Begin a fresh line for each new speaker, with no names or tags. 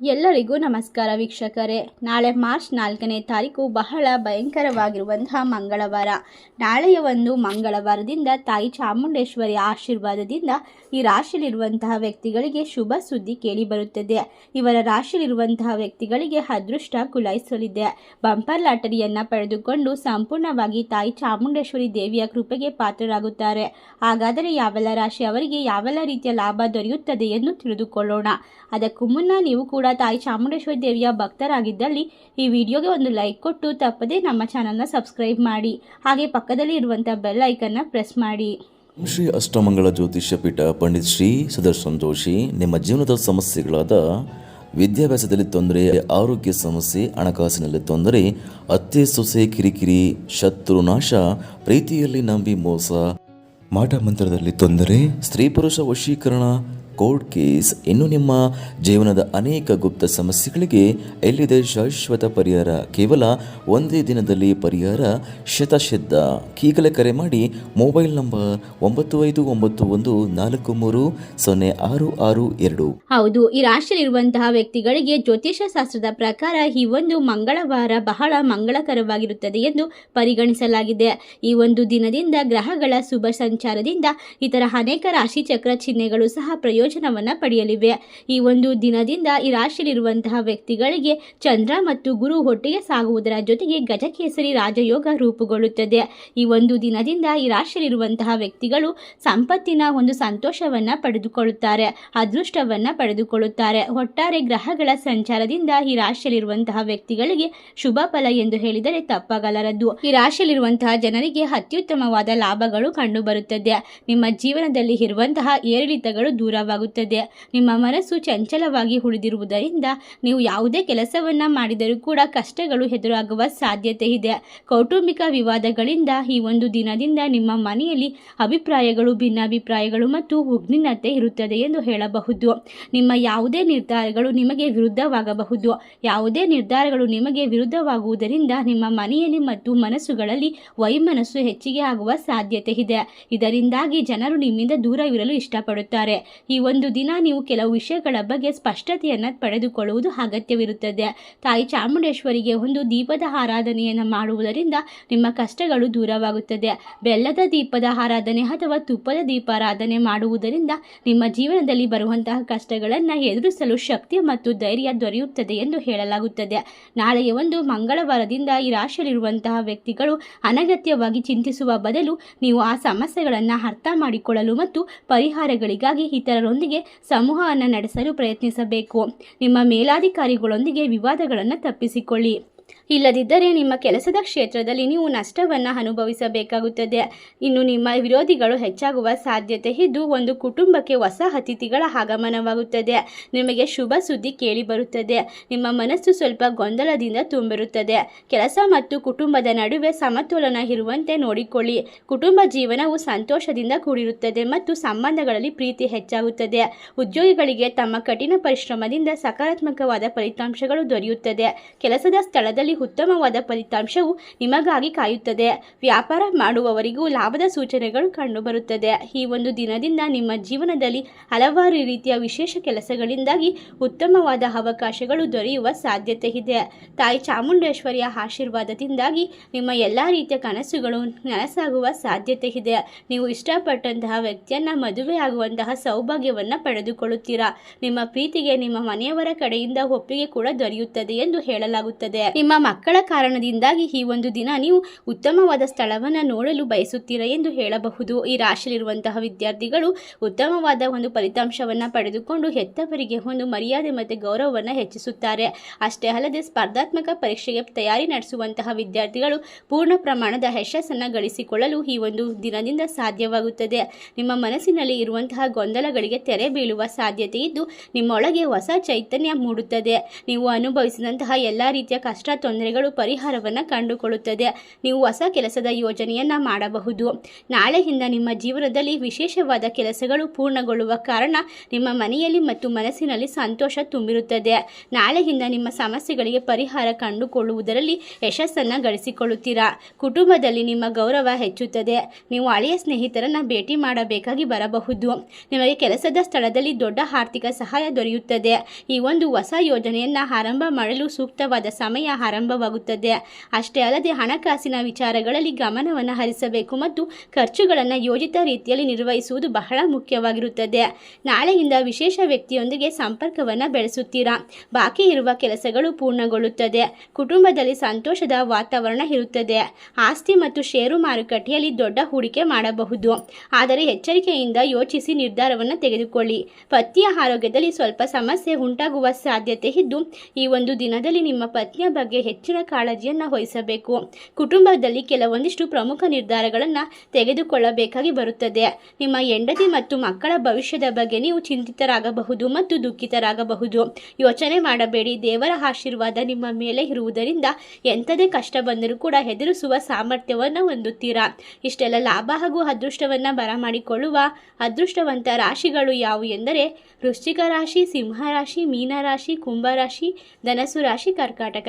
ಎಲ್ಲರಿಗೂ ನಮಸ್ಕಾರ ವೀಕ್ಷಕರೇ. ನಾಳೆ ಮಾರ್ಚ್ ನಾಲ್ಕನೇ ತಾರೀಕು ಬಹಳ ಭಯಂಕರವಾಗಿರುವಂತಹ ಮಂಗಳವಾರ. ನಾಳೆಯ ಒಂದು ಮಂಗಳವಾರದಿಂದ ತಾಯಿ ಚಾಮುಂಡೇಶ್ವರಿ ಆಶೀರ್ವಾದದಿಂದ ಈ ರಾಶಿಯಲ್ಲಿರುವಂತಹ ವ್ಯಕ್ತಿಗಳಿಗೆ ಶುಭ ಸುದ್ದಿ ಕೇಳಿ ಬರುತ್ತದೆ. ಇವರ ರಾಶಿಯಲ್ಲಿರುವಂತಹ ವ್ಯಕ್ತಿಗಳಿಗೆ ಅದೃಷ್ಟ ಕುಲಾಯಿಸಲಿದೆ. ಬಂಪರ್ ಲಾಟರಿಯನ್ನು ಪಡೆದುಕೊಂಡು ಸಂಪೂರ್ಣವಾಗಿ ತಾಯಿ ಚಾಮುಂಡೇಶ್ವರಿ ದೇವಿಯ ಕೃಪೆಗೆ ಪಾತ್ರರಾಗುತ್ತಾರೆ. ಹಾಗಾದರೆ ಯಾವೆಲ್ಲ ರಾಶಿ ಅವರಿಗೆ ಯಾವೆಲ್ಲ ರೀತಿಯ ಲಾಭ ದೊರೆಯುತ್ತದೆ ಎಂದು ತಿಳಿದುಕೊಳ್ಳೋಣ. ಅದಕ್ಕೂ ಮುನ್ನ ನೀವು ಕೂಡ ತಾಯಿ ಚಾಮುಂಡೇಶ್ವರಿ ದೇವಿಯ ಭಕ್ತರಾಗಿದ್ದಲ್ಲಿ ಈ ವಿಡಿಯೋಗೆ ಒಂದು ಲೈಕ್ ಕೊಟ್ಟು ತಪ್ಪದೇ ನಮ್ಮ ಚಾನಲ್ನ ಸಬ್ಸ್ಕ್ರೈಬ್ ಮಾಡಿ. ಹಾಗೆ ಪಕ್ಕದಲ್ಲಿ ಇರುವಂಥ ಬೆಲ್ ಐಕನ್ನ ಪ್ರೆಸ್ ಮಾಡಿ.
ಶ್ರೀ ಅಷ್ಟಮಂಗಳ ಜ್ಯೋತಿಷ್ಯ ಪೀಠ ಪಂಡಿತ್ ಶ್ರೀ ಸುದರ್ಶನ್ ಜೋಶಿ, ನಿಮ್ಮ ಜೀವನದ ಸಮಸ್ಯೆಗಳಾದ ವಿದ್ಯಾಭ್ಯಾಸದಲ್ಲಿ ತೊಂದರೆ, ಆರೋಗ್ಯ ಸಮಸ್ಯೆ, ಹಣಕಾಸಿನಲ್ಲಿ ತೊಂದರೆ, ಅತ್ತೆ, ಸೊಸೆ, ಕಿರಿಕಿರಿ, ಶತ್ರು ನಾಶ, ಪ್ರೀತಿಯಲ್ಲಿ ನಂಬಿ ಮೋಸ, ಮಾಟ ಮಂತ್ರದಲ್ಲಿ ತೊಂದರೆ, ಸ್ತ್ರೀ ಪುರುಷ ವಶೀಕರಣ ಕೋರ್ಟ್ ಕೇಸ್ ಇನ್ನು ನಿಮ್ಮ ಜೀವನದ ಅನೇಕ ಗುಪ್ತ ಸಮಸ್ಯೆಗಳಿಗೆ ಎಲ್ಲಿದೆ ಶಾಶ್ವತ ಪರಿಹಾರ? ಕೇವಲ ಒಂದೇ ದಿನದಲ್ಲಿ ಪರಿಹಾರ? ಶತಶಿದ್ಧ ಈಗಲೇ ಕರೆ ಮಾಡಿ ಮೊಬೈಲ್ ನಂಬರ್ ಒಂಬತ್ತು ಐದು ಒಂಬತ್ತು ಒಂದು ನಾಲ್ಕು ಮೂರು ಸೊನ್ನೆ ಆರು ಆರು ಎರಡು.
ಹೌದು, ಈ ರಾಶಿಯಲ್ಲಿರುವಂತಹ ವ್ಯಕ್ತಿಗಳಿಗೆ ಜ್ಯೋತಿಷ ಶಾಸ್ತ್ರದ ಪ್ರಕಾರ ಈ ಒಂದು ಮಂಗಳವಾರ ಬಹಳ ಮಂಗಳಕರವಾಗಿರುತ್ತದೆ ಎಂದು ಪರಿಗಣಿಸಲಾಗಿದೆ. ಈ ಒಂದು ದಿನದಿಂದ ಗ್ರಹಗಳ ಶುಭ ಸಂಚಾರದಿಂದ ಇತರ ಅನೇಕ ರಾಶಿ ಚಕ್ರ ಚಿಹ್ನೆಗಳು ಸಹ ಪ್ರಯೋಜನವನ್ನು ಪಡೆಯಲಿವೆ. ಈ ಒಂದು ದಿನದಿಂದ ಈ ರಾಶಿಯಲ್ಲಿರುವಂತಹ ವ್ಯಕ್ತಿಗಳಿಗೆ ಚಂದ್ರ ಮತ್ತು ಗುರು ಒಟ್ಟಿಗೆ ಸಾಗುವುದರ ಜೊತೆಗೆ ಗಜಕೇಸರಿ ರಾಜಯೋಗ ರೂಪುಗೊಳ್ಳುತ್ತದೆ. ಈ ಒಂದು ದಿನದಿಂದ ಈ ರಾಶಿಯಲ್ಲಿರುವಂತಹ ವ್ಯಕ್ತಿಗಳು ಸಂಪತ್ತಿನ ಒಂದು ಸಂತೋಷವನ್ನ ಪಡೆದುಕೊಳ್ಳುತ್ತಾರೆ, ಅದೃಷ್ಟವನ್ನ ಪಡೆದುಕೊಳ್ಳುತ್ತಾರೆ. ಒಟ್ಟಾರೆ ಗ್ರಹಗಳ ಸಂಚಾರದಿಂದ ಈ ರಾಶಿಯಲ್ಲಿರುವಂತಹ ವ್ಯಕ್ತಿಗಳಿಗೆ ಶುಭ ಫಲ ಎಂದು ಹೇಳಿದರೆ ತಪ್ಪಾಗಲಾರದು ಈ ರಾಶಿಯಲ್ಲಿರುವಂತಹ ಜನರಿಗೆ ಅತ್ಯುತ್ತಮವಾದ ಲಾಭಗಳು ಕಂಡುಬರುತ್ತದೆ. ನಿಮ್ಮ ಜೀವನದಲ್ಲಿ ಇರುವಂತಹ ಏರಿಳಿತಗಳು ದೂರವಾಗುತ್ತದೆ ನಿಮ್ಮ ಮನಸ್ಸು ಚಂಚಲವಾಗಿ ಉಳಿದಿರುವುದರಿಂದ ನೀವು ಯಾವುದೇ ಕೆಲಸವನ್ನ ಮಾಡಿದರೂ ಕೂಡ ಕಷ್ಟಗಳು ಎದುರಾಗುವ ಸಾಧ್ಯತೆ ಇದೆ. ಕೌಟುಂಬಿಕ ವಿವಾದಗಳಿಂದ ಈ ಒಂದು ದಿನದಿಂದ ನಿಮ್ಮ ಮನೆಯಲ್ಲಿ ಅಭಿಪ್ರಾಯಗಳು, ಭಿನ್ನಾಭಿಪ್ರಾಯಗಳು ಮತ್ತು ಉಗ್ನಿನತೆ ಇರುತ್ತದೆ ಎಂದು ಹೇಳಬಹುದು. ನಿಮ್ಮ ಯಾವುದೇ ನಿರ್ಧಾರಗಳು ನಿಮಗೆ ವಿರುದ್ಧವಾಗಬಹುದು. ಯಾವುದೇ ನಿರ್ಧಾರಗಳು ನಿಮಗೆ ವಿರುದ್ಧವಾಗುವುದರಿಂದ ನಿಮ್ಮ ಮನೆಯಲ್ಲಿ ಮತ್ತು ಮನಸ್ಸುಗಳಲ್ಲಿ ವೈಮನಸ್ಸು ಹೆಚ್ಚಿಗೆ ಆಗುವ ಸಾಧ್ಯತೆ ಇದೆ. ಇದರಿಂದಾಗಿ ಜನರು ನಿಮ್ಮಿಂದ ದೂರವಿರಲು ಇಷ್ಟಪಡುತ್ತಾರೆ. ಈ ಒಂದು ದಿನ ನೀವು ಕೆಲವು ವಿಷಯಗಳ ಬಗ್ಗೆ ಸ್ಪಷ್ಟತೆಯನ್ನು ಪಡೆದುಕೊಳ್ಳುವುದು ಅಗತ್ಯವಿರುತ್ತದೆ. ತಾಯಿ ಚಾಮುಂಡೇಶ್ವರಿಗೆ ಒಂದು ದೀಪದ ಆರಾಧನೆಯನ್ನು ಮಾಡುವುದರಿಂದ ನಿಮ್ಮ ಕಷ್ಟಗಳು ದೂರವಾಗುತ್ತದೆ. ಬೆಲ್ಲದ ದೀಪದ ಆರಾಧನೆ ಅಥವಾ ತುಪ್ಪದ ದೀಪಾರಾಧನೆ ಮಾಡುವುದರಿಂದ ನಿಮ್ಮ ಜೀವನದಲ್ಲಿ ಬರುವಂತಹ ಕಷ್ಟಗಳನ್ನು ಎದುರಿಸಲು ಶಕ್ತಿ ಮತ್ತು ಧೈರ್ಯ ದೊರೆಯುತ್ತದೆ ಎಂದು ಹೇಳಲಾಗುತ್ತದೆ. ನಾಳೆಯ ಒಂದು ಮಂಗಳವಾರದಿಂದ ಈ ರಾಶಿಯಲ್ಲಿರುವಂತಹ ವ್ಯಕ್ತಿಗಳು ಅನಗತ್ಯವಾಗಿ ಚಿಂತಿಸುವ ಬದಲು ನೀವು ಆ ಸಮಸ್ಯೆಗಳನ್ನು ಅರ್ಥ ಮಾಡಿಕೊಳ್ಳಲು ಮತ್ತು ಪರಿಹಾರಗಳಿಗಾಗಿ ಇತರರೊಂದಿಗೆ ಸಮೂಹವನ್ನು ನಡೆಸಲು ಪ್ರಯತ್ನಿಸಬೇಕು. ನಿಮ್ಮ ಮೇಲಾಧಿಕಾರಿಗಳೊಂದಿಗೆ ವಿವಾದಗಳನ್ನು ತಪ್ಪಿಸಿಕೊಳ್ಳಿ. ಇಲ್ಲದಿದ್ದರೆ ನಿಮ್ಮ ಕೆಲಸದ ಕ್ಷೇತ್ರದಲ್ಲಿ ನೀವು ನಷ್ಟವನ್ನು ಅನುಭವಿಸಬೇಕಾಗುತ್ತದೆ. ಇನ್ನು ನಿಮ್ಮ ವಿರೋಧಿಗಳು ಹೆಚ್ಚಾಗುವ ಸಾಧ್ಯತೆ ಇದ್ದು ಒಂದು ಕುಟುಂಬಕ್ಕೆ ಹೊಸ ಅತಿಥಿಗಳ ಆಗಮನವಾಗುತ್ತದೆ. ನಿಮಗೆ ಶುಭ ಸುದ್ದಿ ಕೇಳಿ ಬರುತ್ತದೆ. ನಿಮ್ಮ ಮನಸ್ಸು ಸ್ವಲ್ಪ ಗೊಂದಲದಿಂದ ತುಂಬಿರುತ್ತದೆ. ಕೆಲಸ ಮತ್ತು ಕುಟುಂಬದ ನಡುವೆ ಸಮತೋಲನ ಇರುವಂತೆ ನೋಡಿಕೊಳ್ಳಿ. ಕುಟುಂಬ ಜೀವನವು ಸಂತೋಷದಿಂದ ಕೂಡಿರುತ್ತದೆ ಮತ್ತು ಸಂಬಂಧಗಳಲ್ಲಿ ಪ್ರೀತಿ ಹೆಚ್ಚಾಗುತ್ತದೆ. ಉದ್ಯೋಗಿಗಳಿಗೆ ತಮ್ಮ ಕಠಿಣ ಪರಿಶ್ರಮದಿಂದ ಸಕಾರಾತ್ಮಕವಾದ ಫಲಿತಾಂಶಗಳು ದೊರೆಯುತ್ತದೆ. ಕೆಲಸದ ಸ್ಥಳದಲ್ಲಿ ಉತ್ತಮವಾದ ಫಲಿತಾಂಶವು ನಿಮಗಾಗಿ ಕಾಯುತ್ತದೆ. ವ್ಯಾಪಾರ ಮಾಡುವವರಿಗೂ ಲಾಭದ ಸೂಚನೆಗಳು ಕಂಡುಬರುತ್ತದೆ. ಈ ಒಂದು ದಿನದಿಂದ ನಿಮ್ಮ ಜೀವನದಲ್ಲಿ ಹಲವಾರು ರೀತಿಯ ವಿಶೇಷ ಕೆಲಸಗಳಿಂದಾಗಿ ಉತ್ತಮವಾದ ಅವಕಾಶಗಳು ದೊರೆಯುವ ಸಾಧ್ಯತೆ ಇದೆ. ತಾಯಿ ಚಾಮುಂಡೇಶ್ವರಿಯ ಆಶೀರ್ವಾದದಿಂದಾಗಿ ನಿಮ್ಮ ಎಲ್ಲ ರೀತಿಯ ಕನಸುಗಳು ನನಸಾಗುವ ಸಾಧ್ಯತೆ ಇದೆ. ನೀವು ಇಷ್ಟಪಟ್ಟಂತಹ ವ್ಯಕ್ತಿಯನ್ನ, ಮದುವೆ ಆಗುವಂತಹ ಸೌಭಾಗ್ಯವನ್ನು ಪಡೆದುಕೊಳ್ಳುತ್ತೀರಾ? ನಿಮ್ಮ ಪ್ರೀತಿಗೆ ನಿಮ್ಮ ಮನೆಯವರ ಕಡೆಯಿಂದ ಒಪ್ಪಿಗೆ ಕೂಡ ದೊರೆಯುತ್ತದೆ ಎಂದು ಹೇಳಲಾಗುತ್ತದೆ. ನಿಮ್ಮ ಮಕ್ಕಳ ಕಾರಣದಿಂದಾಗಿ ಈ ಒಂದು ದಿನ ನೀವು ಉತ್ತಮವಾದ ಸ್ಥಳವನ್ನು ನೋಡಲು ಬಯಸುತ್ತೀರಾ ಎಂದು ಹೇಳಬಹುದು. ಈ ರಾಶಿಯಲ್ಲಿರುವಂತಹ ವಿದ್ಯಾರ್ಥಿಗಳು ಉತ್ತಮವಾದ ಒಂದು ಫಲಿತಾಂಶವನ್ನು ಪಡೆದುಕೊಂಡು ಹೆತ್ತವರಿಗೆ ಒಂದು ಮರ್ಯಾದೆ ಮತ್ತು ಗೌರವವನ್ನು ಹೆಚ್ಚಿಸುತ್ತಾರೆ. ಅಷ್ಟೇ ಅಲ್ಲದೆ ಸ್ಪರ್ಧಾತ್ಮಕ ಪರೀಕ್ಷೆಗೆ ತಯಾರಿ ನಡೆಸುವಂತಹ ವಿದ್ಯಾರ್ಥಿಗಳು ಪೂರ್ಣ ಪ್ರಮಾಣದ ಯಶಸ್ಸನ್ನು ಗಳಿಸಿಕೊಳ್ಳಲು ಈ ಒಂದು ದಿನದಿಂದ ಸಾಧ್ಯವಾಗುತ್ತದೆ. ನಿಮ್ಮ ಮನಸ್ಸಿನಲ್ಲಿ ಇರುವಂತಹ ಗೊಂದಲಗಳಿಗೆ ತೆರೆ ಬೀಳುವ ಸಾಧ್ಯತೆ ಇದ್ದು, ನಿಮ್ಮೊಳಗೆ ಹೊಸ ಚೈತನ್ಯ ಮೂಡುತ್ತದೆ. ನೀವು ಅನುಭವಿಸಿದಂತಹ ಎಲ್ಲ ರೀತಿಯ ಕಷ್ಟ ತೊಂದರೆಗಳು ಪರಿಹಾರವನ್ನು ಕಂಡುಕೊಳ್ಳುತ್ತದೆ. ನೀವು ಹೊಸ ಕೆಲಸದ ಯೋಜನೆಯನ್ನು ಮಾಡಬಹುದು. ನಾಳೆಯಿಂದ ನಿಮ್ಮ ಜೀವನದಲ್ಲಿ ವಿಶೇಷವಾದ ಕೆಲಸಗಳು ಪೂರ್ಣಗೊಳ್ಳುವ ಕಾರಣ ನಿಮ್ಮ ಮನೆಯಲ್ಲಿ ಮತ್ತು ಮನಸ್ಸಿನಲ್ಲಿ ಸಂತೋಷ ತುಂಬಿರುತ್ತದೆ. ನಾಳೆಯಿಂದ ನಿಮ್ಮ ಸಮಸ್ಯೆಗಳಿಗೆ ಪರಿಹಾರ ಕಂಡುಕೊಳ್ಳುವುದರಲ್ಲಿ ಯಶಸ್ಸನ್ನು ಗಳಿಸಿಕೊಳ್ಳುತ್ತೀರಾ? ಕುಟುಂಬದಲ್ಲಿ ನಿಮ್ಮ ಗೌರವ ಹೆಚ್ಚುತ್ತದೆ. ನೀವು ಹಳೆಯ ಸ್ನೇಹಿತರನ್ನು ಭೇಟಿ ಮಾಡಬೇಕಾಗಿ ಬರಬಹುದು. ನಿಮಗೆ ಕೆಲಸದ ಸ್ಥಳದಲ್ಲಿ ದೊಡ್ಡ ಆರ್ಥಿಕ ಸಹಾಯ ದೊರೆಯುತ್ತದೆ. ಈ ಒಂದು ಹೊಸ ಯೋಜನೆಯನ್ನು ಆರಂಭ ಮಾಡಲು ಸೂಕ್ತವಾದ ಸಮಯ ಆರಂಭವಾಗುತ್ತದೆ. ಅಷ್ಟೇ ಅಲ್ಲದೆ ಹಣಕಾಸಿನ ವಿಚಾರಗಳಲ್ಲಿ ಗಮನವನ್ನು ಹರಿಸಬೇಕು ಮತ್ತು ಖರ್ಚುಗಳನ್ನು ಯೋಜಿತ ರೀತಿಯಲ್ಲಿ ನಿರ್ವಹಿಸುವುದು ಬಹಳ ಮುಖ್ಯವಾಗಿರುತ್ತದೆ. ನಾಳೆಯಿಂದ ವಿಶೇಷ ವ್ಯಕ್ತಿಯೊಂದಿಗೆ ಸಂಪರ್ಕವನ್ನು ಬೆಳೆಸುತ್ತೀರಾ? ಬಾಕಿ ಇರುವ ಕೆಲಸಗಳು ಪೂರ್ಣಗೊಳ್ಳುತ್ತದೆ. ಕುಟುಂಬದಲ್ಲಿ ಸಂತೋಷದ ವಾತಾವರಣ ಇರುತ್ತದೆ. ಆಸ್ತಿ ಮತ್ತು ಷೇರು ಮಾರುಕಟ್ಟೆಯಲ್ಲಿ ದೊಡ್ಡ ಹೂಡಿಕೆ ಮಾಡಬಹುದು. ಆದರೆ ಎಚ್ಚರಿಕೆಯಿಂದ ಯೋಚಿಸಿ ನಿರ್ಧಾರವನ್ನು ತೆಗೆದುಕೊಳ್ಳಿ. ಪತ್ನಿಯ ಆರೋಗ್ಯದಲ್ಲಿ ಸ್ವಲ್ಪ ಸಮಸ್ಯೆ ಉಂಟಾಗುವ ಸಾಧ್ಯತೆ ಇದ್ದು, ಈ ಒಂದು ದಿನದಲ್ಲಿ ನಿಮ್ಮ ಪತ್ನಿಯ ಬಗ್ಗೆ ಹೆಚ್ಚಿನ ಕಾಳಜಿಯನ್ನು ವಹಿಸಬೇಕು. ಕುಟುಂಬದಲ್ಲಿ ಕೆಲವೊಂದಿಷ್ಟು ಪ್ರಮುಖ ನಿರ್ಧಾರಗಳನ್ನು ತೆಗೆದುಕೊಳ್ಳಬೇಕಾಗಿ ಬರುತ್ತದೆ. ನಿಮ್ಮ ಹೆಂಡತಿ ಮತ್ತು ಮಕ್ಕಳ ಭವಿಷ್ಯದ ಬಗ್ಗೆ ನೀವು ಚಿಂತಿತರಾಗಬಹುದು ಮತ್ತು ದುಃಖಿತರಾಗಬಹುದು. ಯೋಚನೆ ಮಾಡಬೇಡಿ. ದೇವರ ಆಶೀರ್ವಾದ ನಿಮ್ಮ ಮೇಲೆ ಇರುವುದರಿಂದ ಎಂಥದೇ ಕಷ್ಟ ಬಂದರೂ ಕೂಡ ಎದುರಿಸುವ ಸಾಮರ್ಥ್ಯವನ್ನು ಹೊಂದುತ್ತೀರಾ? ಇಷ್ಟೆಲ್ಲ ಲಾಭ ಹಾಗೂ ಅದೃಷ್ಟವನ್ನು ಬರಮಾಡಿಕೊಳ್ಳುವ ಅದೃಷ್ಟವಂತ ರಾಶಿಗಳು ಯಾವುವು ಎಂದರೆ ವೃಶ್ಚಿಕ ರಾಶಿ, ಸಿಂಹ ರಾಶಿ ಮೀನ ರಾಶಿ ಕುಂಭ ರಾಶಿ ಧನಸು ರಾಶಿ. ಕರ್ಕಾಟಕ